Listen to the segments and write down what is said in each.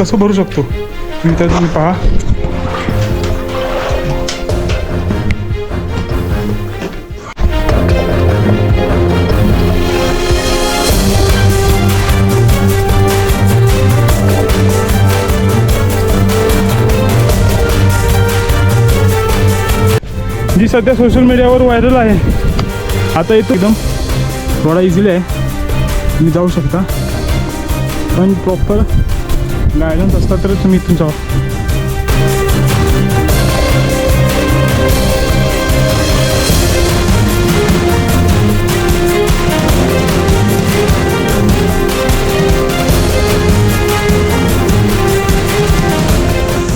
कसं भरू शकतो? मित्र तुम्ही पहा. जी सध्या सोशल मीडियावर व्हायरल आहे. आता येतो एकदम थोडा इझिली आहे. तुम्ही जाऊ शकता. पण प्रॉपर गायडन्स असला तर तुम्ही इथून जाऊ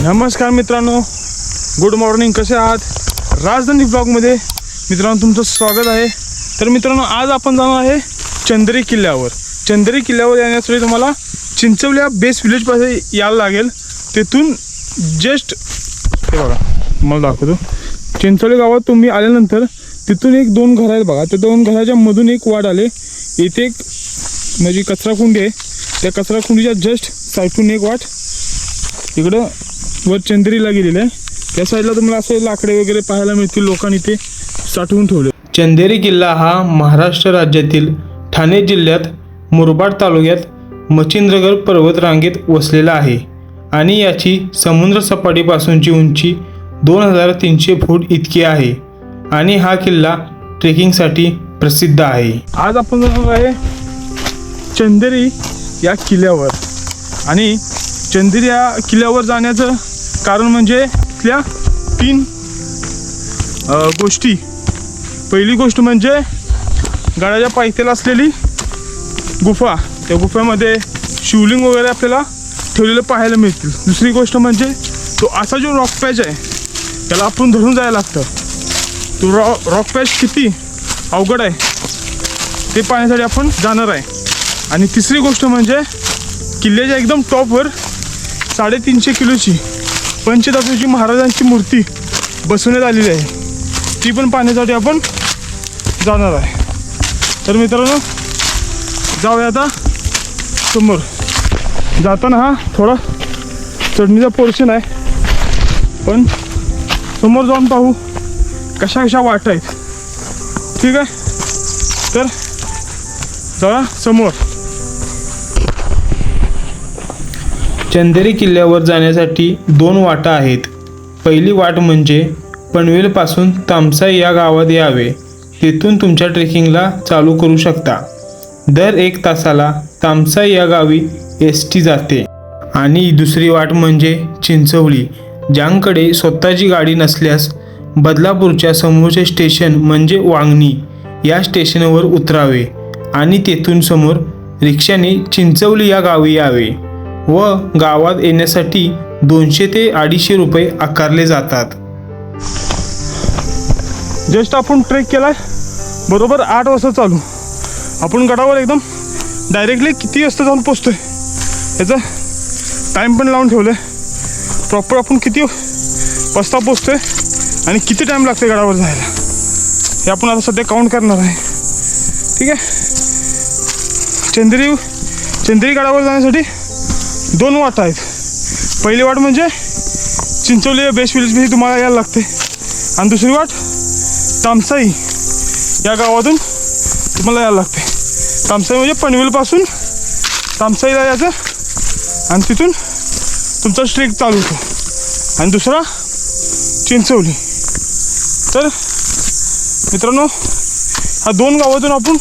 नमस्कार मित्रांनो गुड मॉर्निंग कसे आहात? राजधानी ब्लॉगमध्ये मित्रांनो तुमचं स्वागत आहे. तर मित्रांनो आज आपण जाणार आहे चंद्री किल्ल्यावर. चंद्री किल्ल्यावर येण्यासाठी तुम्हाला चिंचवल्या बेस विलेजपासून यायला लागेल. तिथून जस्ट हे बघा मला दाखवतो. चिंचवली गावात तुम्ही आल्यानंतर तिथून एक दोन घर आहेत बघा. त्या दोन घराच्या मधून एक वाट आले. इथे एक म्हणजे कचराकुंडी आहे. त्या कचराकुंडीच्या जस्ट साईडून एक वाट. इकडं वर चंद्रीला गेलेलं आहे. त्या साईडला तुम्हाला असे लाकडे वगैरे पाहायला मिळतील. लोकांनी ते साठवून ठेवले. चंदेरी किल्ला हा महाराष्ट्र राज्यातील ठाणे जिल्ह्यात मुरबाड तालुक्यात मच्छिंद्रगड पर्वत रांगेत वसलेला आहे आणि याची समुद्रसपाटीपासूनची उंची दोन हजार तीनशे फूट इतकी आहे आणि हा किल्ला ट्रेकिंगसाठी प्रसिद्ध आहे. आज आपण जाणार आहे चंदेरी या किल्ल्यावर. आणि चंदेरी या किल्ल्यावर जाण्याचं कारण म्हणजे इथल्या तीन गोष्टी. पहिली गोष्ट म्हणजे गडाच्या पायथ्याला असलेली गुफा. त्या गुफेमध्ये शिवलिंग वगैरे आपल्याला ठेवलेलं पाहायला मिळतील. दुसरी गोष्ट म्हणजे तो असा जो रॉक पॅच आहे त्याला आपण धरून जायला लागतं. तो रॉ रॉक पॅच किती अवघड आहे ते पाहण्यासाठी आपण जाणार आहे. आणि तिसरी गोष्ट म्हणजे किल्ल्याच्या एकदम टॉपवर साडेतीनशे किलोची पंचधातूची महाराजांची मूर्ती बसवण्यात आलेली आहे. ती पण पाहण्यासाठी आपण जाणार आहे. तर मित्रांनो जाऊया आता. समोर. जाताना हा थोडा चढणीचा पोर्शन आहे. पण समोर जाऊन पाहू कशा कशा वाट आहेत. ठीक आहे? तर जरा समोर. चंदेरी किल्ल्यावर जाण्यासाठी दोन वाटा आहेत. पहिली वाट म्हणजे पनवेलपासून तामसा या गावात यावे. तिथून तुमच्या ट्रेकिंगला चालू करू शकता. दर एक तासाला तामसा या गावी एस टी जाते. आणि दुसरी वाट म्हणजे चिंचवली ज्यांकडे स्वतःची गाडी नसल्यास बदलापूरच्या समोरचे स्टेशन म्हणजे वांगणी या स्टेशनवर उतरावे आणि तेथून समोर रिक्षाने चिंचवली या गावी यावे व गावात येण्यासाठी दोनशे ते अडीचशे रुपये आकारले जातात. जस्ट आपण ट्रेक केलाय. बरोबर आठ वाजता चालू. आपण गडावर एकदम डायरेक्टली किती वाजता जाऊन पोचतोय? याचा टाईम पण लावून ठेवलं आहे प्रॉपर आपण किती वाजता पोचतोय आणि किती टाईम लागते गडावर जायला? हे आपण आता सध्या काउंट करणार आहे. ठीक आहे? चंद्री चंद्री गडावर जाण्यासाठी दोन वाट आहेत. पहिली वाट म्हणजे चिंचोली बेस्ट विलेज तुम्हाला यायला लागते. आणि दुसरी वाट तामसाई या गावातून तुम्हाला यायला लागते. तामसाई म्हणजे पनवेलपासून तामसाईला यायचं आणि तिथून तुमचा ट्रेक चालू होतो आणि दुसरा चिंचवली. तर मित्रांनो ह्या दोन गावातून आपण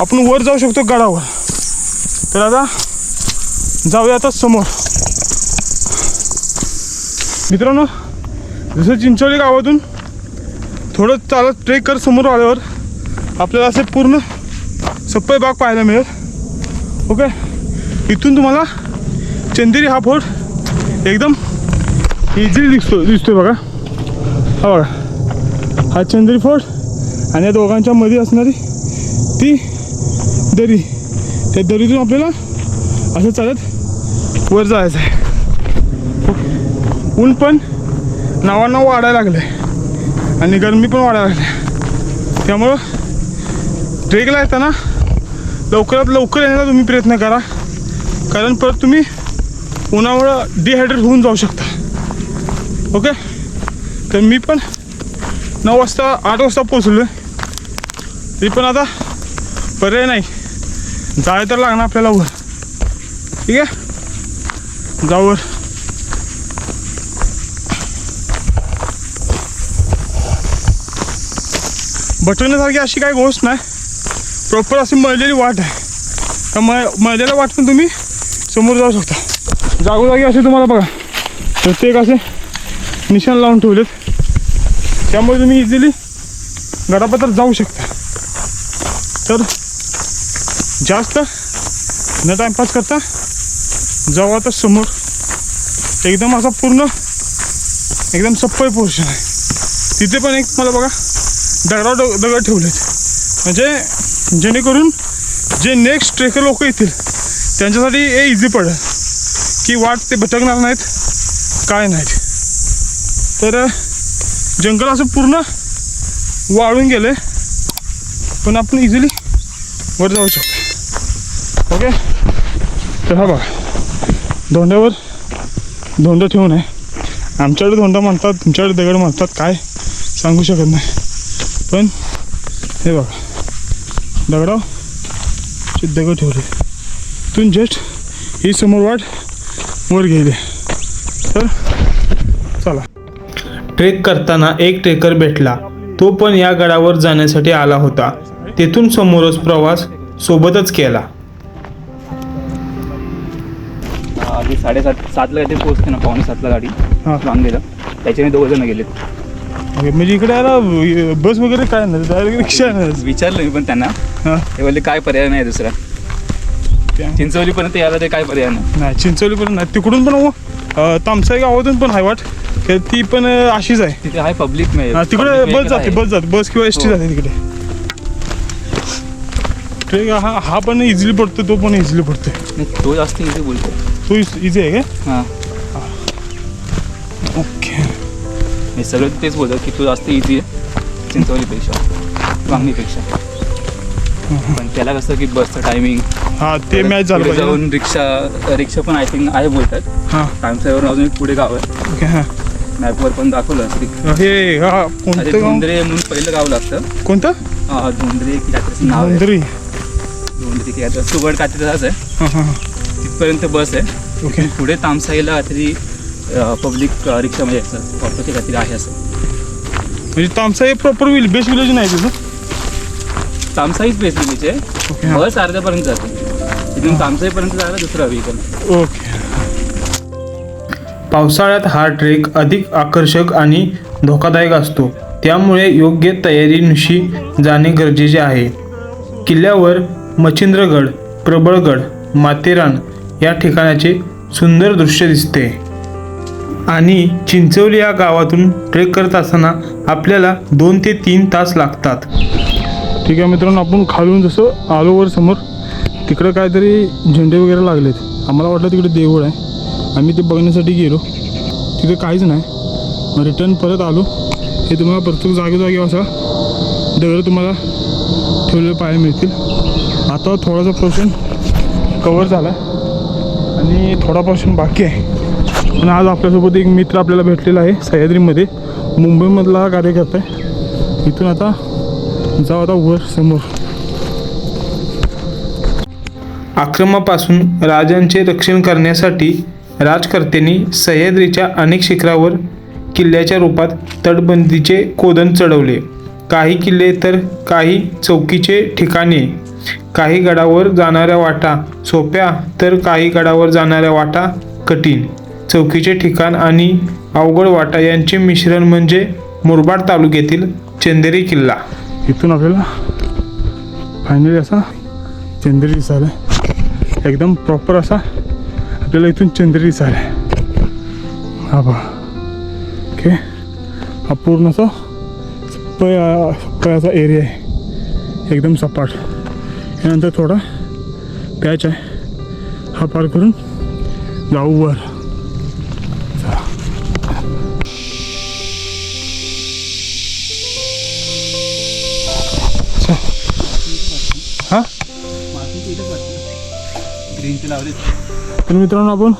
आपण वर जाऊ शकतो गडावर. तर आता जाऊया आता समोर. मित्रांनो जसं चिंचोली गावातून थोडं चालत ट्रेक कर समोर आल्यावर आपल्याला असे पूर्ण सप्पई बाग पाहायला मिळेल. ओके इथून तुम्हाला चंदेरी हा फोर्ट एकदम इझिली दिसतो दिसतोय बघा. हा बघा. हा चंदेरी फोर्ट आणि या दोघांच्या मध्ये असणारी ती दरी. त्या दरीतून आपल्याला असं चालत वर जायचं आहे. ऊन पण नावांना वाढायला लागलं आहे आणि गरमी पण वाढायला लागली. त्यामुळं ट्रेकला येताना लवकरात लवकर येण्याचा तुम्ही प्रयत्न करा. कारण परत तुम्ही उन्हामुळं डिहायड्रेट होऊन जाऊ शकता. ओके तर मी पण नऊ वाजता आठ वाजता पोचलो तरी पण आता पर्याय नाही. जाय तर लागणार आपल्याला वर. ठीक आहे? जाऊवर बटवण्यासारखी अशी काही गोष्ट नाही. प्रॉपर अशी मळलेली वाट आहे. त्या मळ मळलेल्या वाटून तुम्ही समोर जाऊ शकता. जागोजागी असे तुम्हाला बघा. प्रत्येक असे निशाण लावून ठेवलेत. त्यामुळे तुम्ही इझिली गडापत्र जाऊ शकता. तर जास्त न टाइमपास करता जाऊ आता समोर. एकदम असा पूर्ण एकदम सप्पय पोर्शन आहे. तिथे पण एक मला बघा दगडावर दगड ठेवलेत. म्हणजे जेणेकरून जे नेक्स्ट ट्रेकर लोक येतील त्यांच्यासाठी हे इझी पडेल. की वाट ते भटकणार नाहीत काय नाहीत. तर जंगल असं पूर्ण वाळून गेले पण आपण इझिली वर जाऊ शकतो ओके तर हा बघा. धोंड्यावर धोंड ठेवून आहे. आमच्याकडे धोंडा म्हणतात तुमच्याकडे दगड म्हणतात काय सांगू शकत नाही. पण हे बघा. दगडाव? चे दगड ठेवले. तिथून जस्ट ही समोर वाट वर गेली. तर चला. ट्रेक करताना एक ट्रेकर भेटला. तो पण या गडावर जाण्यासाठी आला होता. तेथून समोरच प्रवास सोबतच केला. आधी साडेसात सातला काहीतरी पोहोचते ना पावणे सातला गाडी हां. वांगेला त्याच्याने दोघं जण गेलेत. म्हणजे इकडे यायला बस वगैरे काय नाही डायरेक्ट रिक्षा आहे ना विचारलं मी पण त्यांना. हां. ते बोलले काय पर्याय नाही दुसरा. चिंचवलीपर्यंत यायला ते काय पर्याय नाही. नाही चिंचोलीपर्यंत नाही. तिकडून पण अं, तामसाई गावातून पण आहे वाट. ती पण अशीच आहे. तिथे आहे पब्लिक हा, तिकडे बस जाते बस जाते. बस किंवा एस टी हो. जाते तिकडे. ट्रेक हा हा पण इझिली पडतो तो पण इझिली पडतोय. तो जास्त इथे बोलतो तो इझी आहे का हां. हे सगळं तेच बोलतात की तो जास्त इझी आहे चिंचवलीपेक्षा वांगणीपेक्षा. पण त्याला कसं की बसचं टायमिंग हा ते मॅच झालं पाहिजे जाऊन रिक्षा रिक्षा पण आय थिंक आहे बोलतात. हां. टाइमसाईवर अजून एक पुढे गाव आहे. ओके हां. मॅपवर पण दाखवलं तरी हे हा अरे कोणतं गाव? धोंदरे म्हणून पहिलं गाव लागतं. कोणतं? हा, धोंदरे की नाव आहे. धोंदरी. धोंदरे की आहे. हां हां हां. तिथपर्यंत बस आहे. ओके. पुढे तामसाईला काहीतरी पब्लिक रिक्षा म्हणजे याचं ऑटोचे काहीतरी आहे असं. म्हणजे तामसा हे प्रॉपर विल बेस्ट विलेज नाही तिथं? तामसाईच बेस दिलीचे ओके हां. बस अर्ध्यापर्यंत जाते. तिथून तामसाईपर्यंत जायला दुसरा व्हेकल ओके पावसाळ्यात हा ट्रेक अधिक आकर्षक आणि धोकादायक असतो. त्यामुळे योग्य तयारीनिशी जाणे गरजेचे आहे. किल्ल्यावर मच्छिंद्रगड प्रबळगड माथेरान या ठिकाणाचे सुंदर दृश्य दिसते. आणि चिंचवली या गावातून ट्रेक करत असताना आपल्याला दोन ते तीन तास लागतात. ठीक आहे मित्रांनो आपण खालून जसं आलो वर समोर तिकडं काहीतरी झेंडे वगैरे लागलेत. आम्हाला वाटलं तिकडे देऊळ आहे. आम्ही ते बघण्यासाठी गेलो. तिथे काहीच नाही. मग रिटर्न परत आलो. हे तुम्हाला प्रत्येक जागेजागी असा दगड तुम्हाला ठेवलेले पाहायला मिळतील. आता थोडासा पोर्शन कवर झाला. आणि थोडा पोर्शन बाकी आहे. आणि आज आपल्यासोबत एक मित्र आपल्याला भेटलेला आहे सह्याद्रीमध्ये. मुंबईमधला हा कार्यकर्ता आहे. इथून आता जाऊ आता वर समोर. आक्रमापासून राजांचे रक्षण करण्यासाठी राजकर्त्यांनी सह्याद्रीच्या अनेक शिखरावर किल्ल्याच्या रूपात तटबंदीचे कोदन चढवले. काही किल्ले तर काही चौकीचे ठिकाणे काही गडावर जाणाऱ्या वाटा सोप्या तर काही गडावर जाणाऱ्या वाटा कठीण. चौकीचे ठिकाण आणि अवघड वाटा यांचे मिश्रण म्हणजे मुरबाड तालुक्यातील चंदेरी किल्ला. इथून आपल्याला फायनली असा चंदेरी दिसायला. एकदम प्रॉपर असा आपल्याला इथून चंदेरी दिसायला. हा बा ओके हा पूर्ण असा सप्पयाचा एरिया आहे. एकदम सपाट. यानंतर थोडा पॅच आहे. हा पार करून जाऊ वर. तर मित्रांनो आपण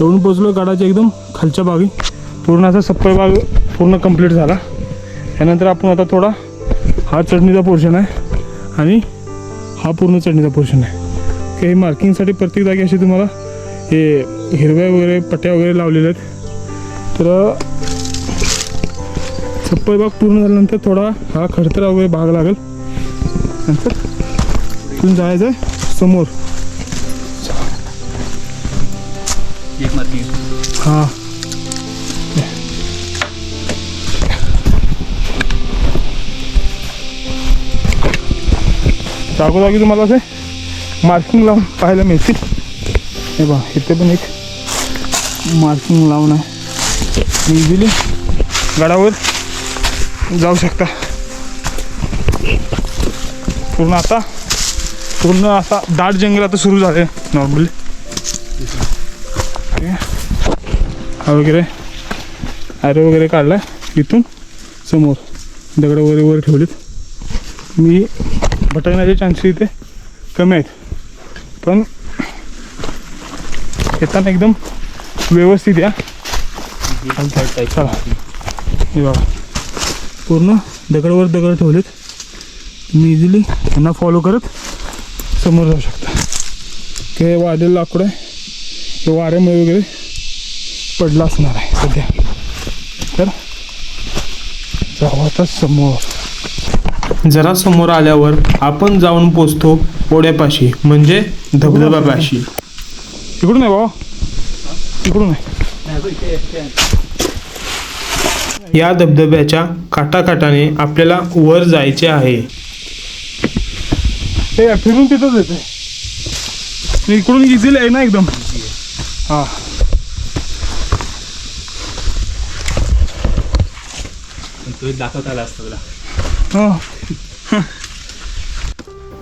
येऊन पोचलो गडाच्या एकदम खालच्या भागी पूर्ण असा सप्पर भाग पूर्ण कंप्लीट झाला. त्यानंतर आपण आता थोडा हा चढणीचा पोर्शन आहे आणि हा पूर्ण चढणीचा पोर्शन आहे. हे मार्किंगसाठी प्रत्येक जागी असे तुम्हाला हे हिरव्या वगैरे पट्ट्या वगैरे लावलेल्या आहेत. तर छप्पर भाग पूर्ण झाल्यानंतर थोडा हा खडतरा वगैरे भाग लागेल. नंतर तिथून जायचं आहे समोर. एक मार्किंग हा. जागोजागी तुम्हाला असे? मार्किंग लावून पाहायला मिळतील. हे बा इथे पण एक मार्किंग लावून आहे. इझिली गडावर जाऊ शकता. पूर्ण आता पूर्ण असा दाट जंगल आता सुरू झाले नॉर्मली हा वगैरे ॲरो वगैरे काढला इथून समोर. दगड वगैरे वर ठेवलेत. मी भटकण्याचे चान्सेस इथे कमी आहेत. पण येताना एकदम व्यवस्थित या. चला. हे बघा. पूर्ण दगडवर दगड ठेवलेत. तुम्ही इझिली त्यांना फॉलो करत समोर जाऊ शकता. ते वाढलेलं लाकूड आहे. ते वाऱ्यामुळे वगैरे पडला असणार आहे सध्या. तर जाऊ आता समोर. जरा समोर आल्यावर आपण जाऊन पोचतो ओढ्यापाशी म्हणजे धबधब्यापाशी. इकडून आहे बाबा. इकडून आहे. या धबधब्याच्या काठाकाठाने आपल्याला वर जायचे आहे. ते फिरून तिथंच येते इकडून इझिली आहे ना एकदम? हां. तो दाखवता आला असता तुला.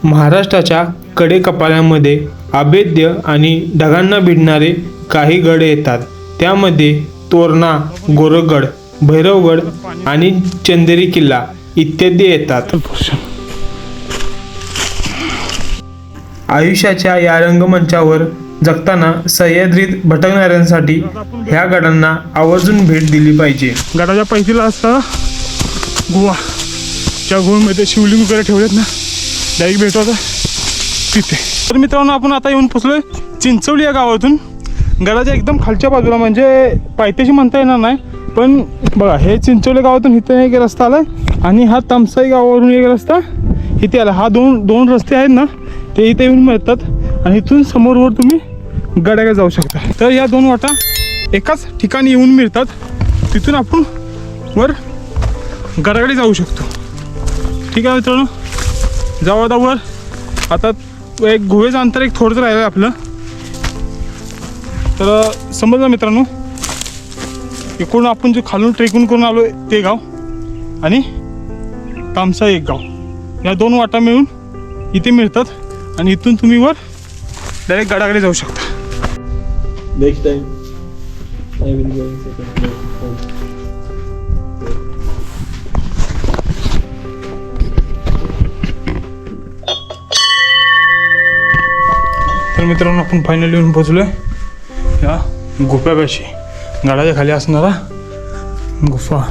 महाराष्ट्राच्या कडेकपाल्यांमध्ये अभेद्य आणि ढगांना भिडणारे काही गड येतात. त्यामध्ये तोरणा गोरगड भैरवगड आणि चंदेरी किल्ला इत्यादी येतात. आयुष्याच्या या रंगमंचावर जगताना सह्याद्रीत भटकणाऱ्यांसाठी ह्या गडांना आवर्जून भेट दिली पाहिजे. गडाच्या पैकीला असता. गोवा. ज्या गोवामध्ये शिवलिंग वगैरे ठेवलेत ना डायरेक्ट भेटतो आता तिथे. तर मित्रांनो आपण आता येऊन पोचलोय चिंचवली या गावातून. गडाच्या एकदम खालच्या बाजूला म्हणजे पायथ्याशी म्हणता येणार नाही पण बघा हे चिंचवली गावातून इथे एक रस्ता आला आणि हा तामसाई गावावरून एक रस्ता इथे आला. हा दोन दोन रस्ते आहेत ना ते इथे येऊन मिळतात आणि इथून समोरवर तुम्ही गडाकडे जाऊ शकता. तर या दोन वाटा एकाच ठिकाणी येऊन मिळतात. तिथून आपण वर गडाकडे जाऊ शकतो. ठीक आहे मित्रांनो? जाऊ आता वर. आता एक गोव्याचं अंतर एक थोडंसं राहिलं आहे आपलं. तर समजलं मित्रांनो? इकडून आपण जे खालून ट्रेकून करून आलो ते गाव आणि तामसा एक गाव. या दोन वाटा मिळून इथे मिळतात आणि इथून तुम्ही वर डायरेक्ट गडाकडे जाऊ शकता. Next time, तर मित्रांनो आपण फायनली येऊन पोचलो या गुप्यापाशी. गाडाच्या खाली असणारा गुफा.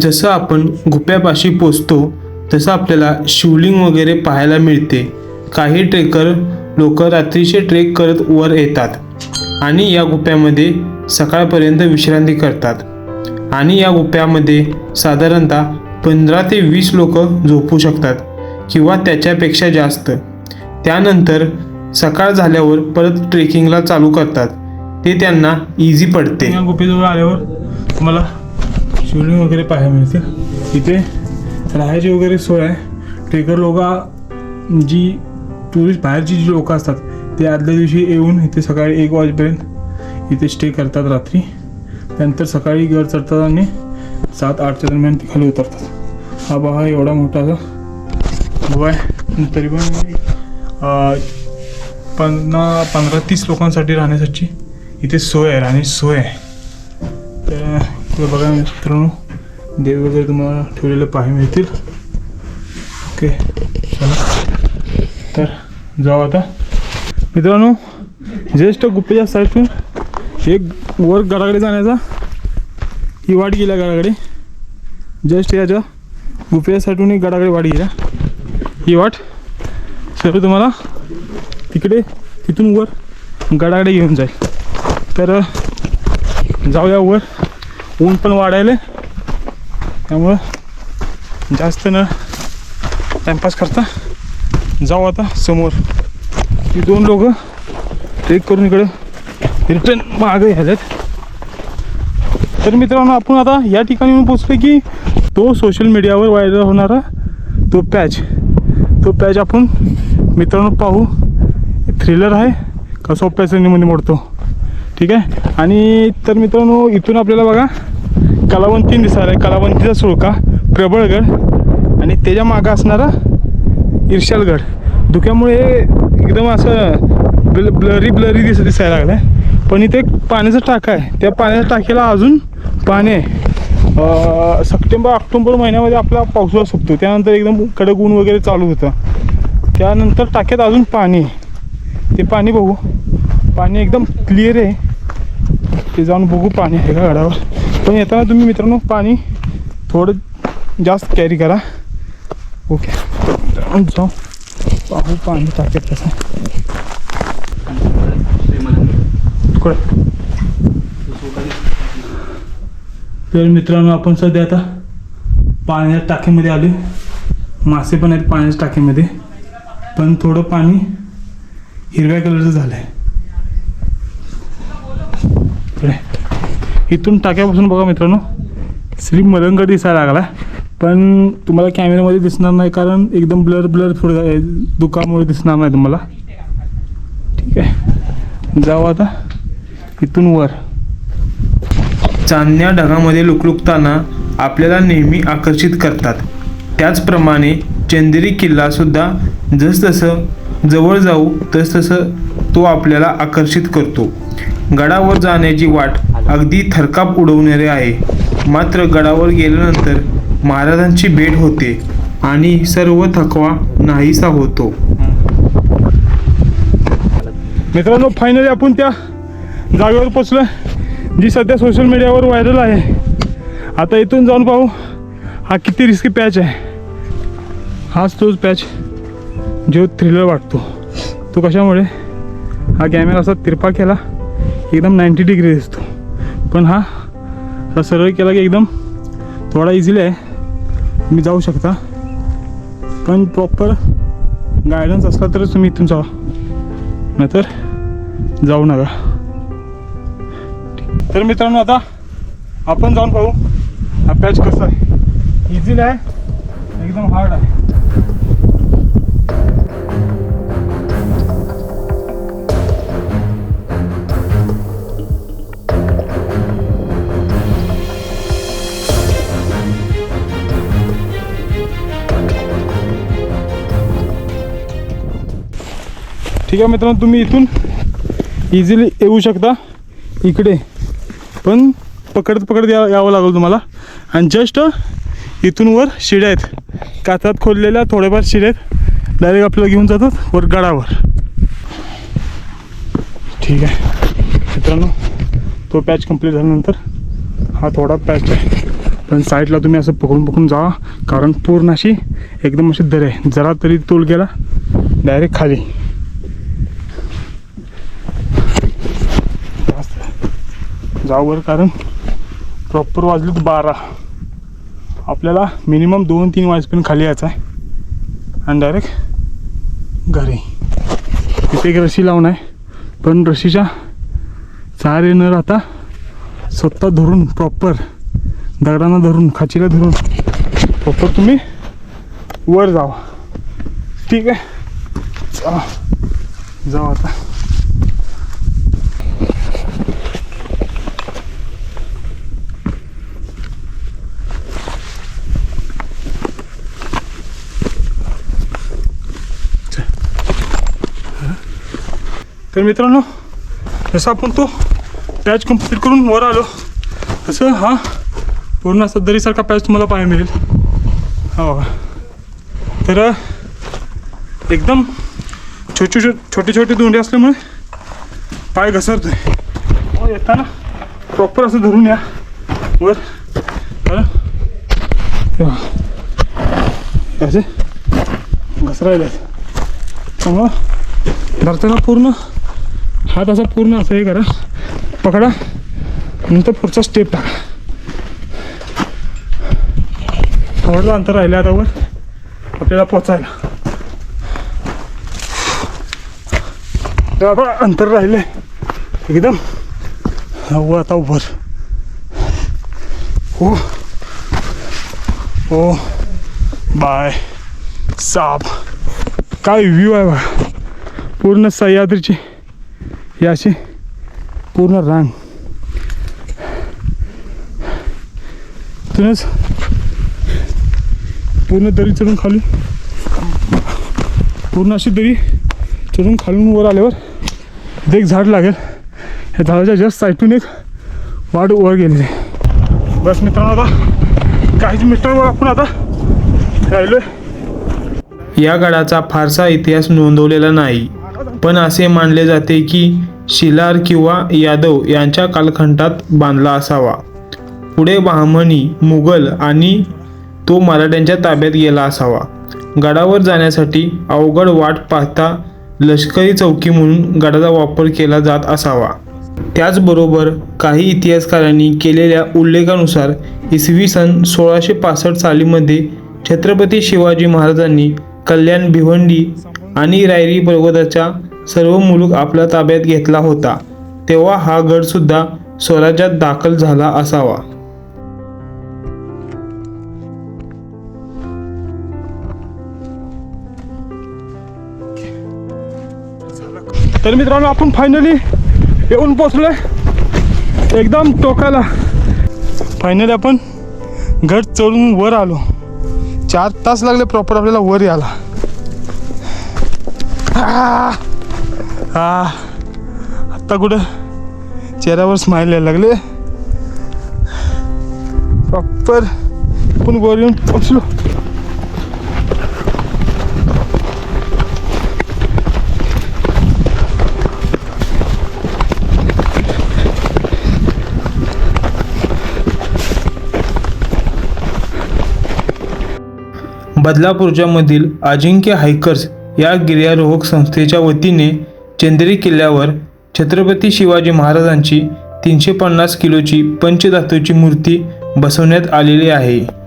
जसं आपण गुप्यापाशी पोचतो तसं आपल्याला शिवलिंग वगैरे पाहायला मिळते. काही ट्रेकर लोक रात्रीचे ट्रेक करत वर येतात आणि या गुप्यामध्ये सकाळपर्यंत विश्रांती करतात. आणि या गुप्यामध्ये साधारणतः पंधरा ते वीस लोक झोपू शकतात किंवा त्याच्यापेक्षा जास्त. त्यानंतर सकाळ झाल्यावर परत ट्रेकिंगला चालू करतात. ते त्यांना इझी पडते. या गुफेजवळ आल्यावर तुम्हाला शिवलिंग वगैरे पाहायला मिळते. इथे राहायची वगैरे सोय आहे. ट्रेकर लोक जी टुरिस्ट बाहेरची जी लोकं असतात ते आदल्या दिवशी येऊन इथे सकाळी एक वाजेपर्यंत इथे स्टे करतात रात्री. त्यानंतर सकाळी घर चढतात आणि सात आठच्या दरम्यान ते खाली उतरतात. हा बघा एवढा मोठा असा आहे. तरी पण पन्ना पंधरा तीस लोकांसाठी राहण्यासाठी इथे सोय आहे राहण्याची सोय आहे. तर इथे बघा मित्रांनो देव वगैरे तुम्हाला ठेवलेले पाहे मिळतील. ओके चला. तर जाऊ आता. मित्रांनो ज्येष्ठ गुप्पेच्या साईडून एक वर गडाकडे जाण्याचा ही वाट गेल्या गडाकडे. जस्ट याच्या गुप्पेच्या साईडून एक गडाकडे वाट गेल्या ही वाट सर्व तुम्हाला तिकडे तिथून वर गडाकडे घेऊन जाईल. तर जाऊया वर. ऊन पण वाढायला त्यामुळं जास्त न टाइमपास करता जाऊ आता समोर. ही दोन लोक ट्रेक करून इकडे रिटर्न मागे ह्याच्यात. तर मित्रांनो आपण आता या ठिकाणी येऊन पोचलो की तो सोशल मीडियावर व्हायरल होणारा तो पॅच तो पॅच आपण मित्रांनो पाहू. थ्रिलर आहे. का सोप्या श्रेणीमध्ये मोडतो. ठीक आहे? आणि तर मित्रांनो इथून आपल्याला बघा कलावंती दिसायला आहे. कलावंतीचा सुळका प्रबळगड आणि त्याच्या मागं असणारा इर्शालगड धुक्यामुळे एकदम असं ब्ल ब्लरी ब्लरी दिस दिसायला लागलं आहे पण इथे एक पाण्याचा टाका आहे. त्या पाण्याच्या टाकीला अजून पाणी आहे. सप्टेंबर ऑक्टोबर महिन्यामध्ये आपला पावसाळा सुटतो त्यानंतर एकदम कडक ऊन वगैरे चालू होतं. त्यानंतर टाक्यात अजून पाणी आहे. ते पाणी बघू. पाणी एकदम क्लिअर आहे. ते जाऊन बघू पाणी आहे का गडावर. पण येताना तुम्ही मित्रांनो पाणी थोडं जास्त कॅरी करा. ओके जाऊ. पाहू पाणी टाकेल तसं तर मित्रांनो आपण सध्या आता पाण्याच्या टाकीमध्ये आलो मासे पण आहेत पाण्याच्या टाकीमध्ये. पण थोडं पाणी हिरव्या कलरचं झालं आहे इथून टाक्यापासून बघा मित्रांनो श्री मलंग दिसायला लागला. पण तुम्हाला कॅमेऱ्यामध्ये दिसणार नाही कारण एकदम ब्लर ब्लर थोडं दुखामुळे दिसणार नाही तुम्हाला. ठीक आहे. जाऊ आता. इथून वर. चांदण्या ढगामध्ये लुकलुकताना आपल्याला नेहमी आकर्षित करतात. त्याचप्रमाणे चंदेरी किल्ला सुद्धा जसजसं जवळ जाऊ तसतसं तो आपल्याला आकर्षित करतो. गडावर जाण्याची वाट अगदी थरकाप उडवणारी आहे. मात्र गडावर गेल्यानंतर महाराजांची भेट होते आणि सर्व थकवा नाहीसा होतो. मित्रांनो फायनली आपण त्या जागेवर पोचलो जी सध्या सोशल मीडियावर व्हायरल आहे. आता इथून जाऊन पाहू हा किती रिस्की पॅच आहे. हाच तोच पॅच जो थ्रिलर वाटतो. तो कशामुळे? हा कॅमेरा असा तिरपा केला एकदम नाईंटी डिग्री दिसतो. पण हा असा सरळ केला की एकदम थोडा इझिली आहे. तुम्ही जाऊ शकता. पण प्रॉपर गायडन्स असला तरच तुम्ही इथून जावा. नाहीतर जाऊ नका. तर मित्रांनो आता आपण जाऊन पाहू हा पॅच कसा आहे. इझिली आहे एकदम हार्ड आहे. ठीक आहे मित्रांनो तुम्ही इथून इझिली येऊ शकता. इकडे पण पकडत पकडत या यावं लागेल तुम्हाला. आणि जस्ट इथून वर शिड्या आहेत. काचात खोललेल्या थोड्याफार शिड्या आहेत. डायरेक्ट आपल्याला घेऊन जातात वर गडावर. ठीक आहे. मित्रांनो तो पॅच कंप्लीट झाल्यानंतर हा थोडा पॅच आहे. पण साईडला तुम्ही असं पकडून पकडून जा. कारण पूर्ण अशी एकदम अशी दर आहे. जरा तरी तोल गेला डायरेक्ट खाली. जास्त जावर कारण प्रॉपर वाजलेत बारा. आपल्याला मिनिमम दोन तीन वाजपर्यंत खाली यायचं आहे. आणि डायरेक्ट घरी. तिथे एक रशी लावून आहे. पण रशीच्या चारे न राहता स्वतः धरून प्रॉपर दगडांना धरून खाचीला धरून प्रॉपर तुम्ही वर जावा. ठीक आहे? जाऊ आता. तर मित्रांनो जसं आपण तो पॅच कंप्लीट करून वर आलो तसं हा पूर्ण असा दरीसारखा पॅच तुम्हाला पाहायला मिळेल. हो तर एकदम छोटे छोटे छोटे छोटे दोंडे असल्यामुळे पाय घसरतोय. हो येताना प्रॉपर असं धरून या. वर. बरं असे घसरायला त्यामुळं धरताना पूर्ण हात असा पूर्ण असं हे करा. पकडा. नंतर पुढचा स्टेप टाका. थोडं अंतर राहिलं आता वर. आपल्याला पोचायला. बाबा अंतर राहिले एकदम. हवं आता वर हो. हो. बाय. साप काय व्ह्यू आहे बघा. पूर्ण सह्याद्रीची. ही अशी पूर्ण रांग. तिथूनच पूर्ण दरी चढून खाली. पूर्ण अशी दरी चढून खालून वर आल्यावर एक झाड लागेल. या झाडाच्या जस्ट साईडून एक वाढ वर गेलेली आहे. बस मित्रांनो आता काहीच मीटरवर आपण आता राहिलो या गडाचा फारसा इतिहास नोंदवलेला नाही पण असे मानले जाते की शिलार किंवा यादव यांच्या कालखंडात बांधला असावा. पुढे बहामणी मुघल आणि तो मराठ्यांच्या ताब्यात गेला असावा. गडावर जाण्यासाठी अवघड वाट पाहता लष्करी चौकी म्हणून गडाचा वापर केला जात असावा. त्याचबरोबर काही इतिहासकारांनी केलेल्या उल्लेखानुसार इसवी सन सोळाशे पासष्ट सालीमध्ये छत्रपती शिवाजी महाराजांनी कल्याण भिवंडी आणि रायरी पर्वताच्या सर्व मुलूक आपल्या ताब्यात घेतला होता. तेव्हा हा गडसुद्धा स्वराज्यात दाखल झाला असावा. तर मित्रांनो आपण फायनली येऊन पोचलोय एकदम टोकाला. फायनली आपण घर चढून वर आलो. चार तास लागले प्रॉपर आपल्याला वर यायला. हा आत्ता कुठं? चेहऱ्यावर स्माईल यायला लागले. प्रॉपर पण वर येऊन पोचलो बदलापूरच्या मधील अजिंक्य हायकर्स या गिर्यारोहक संस्थेच्या वतीने चंदेरी किल्ल्यावर छत्रपती शिवाजी महाराजांची तीनशे पन्नास किलोची पंचधातूची मूर्ती बसवण्यात आलेली आहे.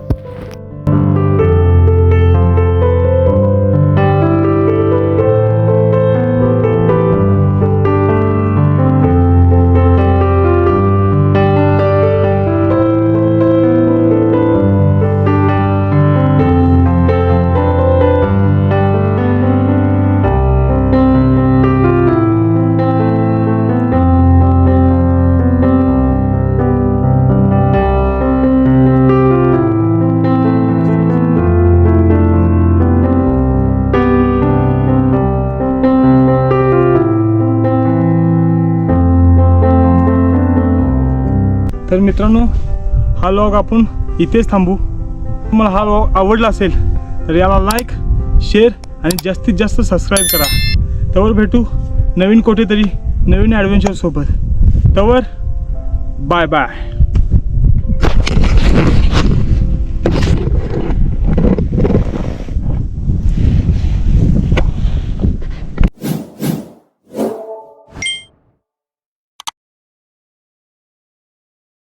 मित्रांनो हा लॉग आपण इथेच थांबू. तुम्हाला हा लॉग आवडला असेल तर याला लाईक शेअर आणि जास्तीत जास्त सबस्क्राईब करा. तवर भेटू नवीन कुठेतरी नवीन ॲडव्हेंचरसोबत तवर बाय बाय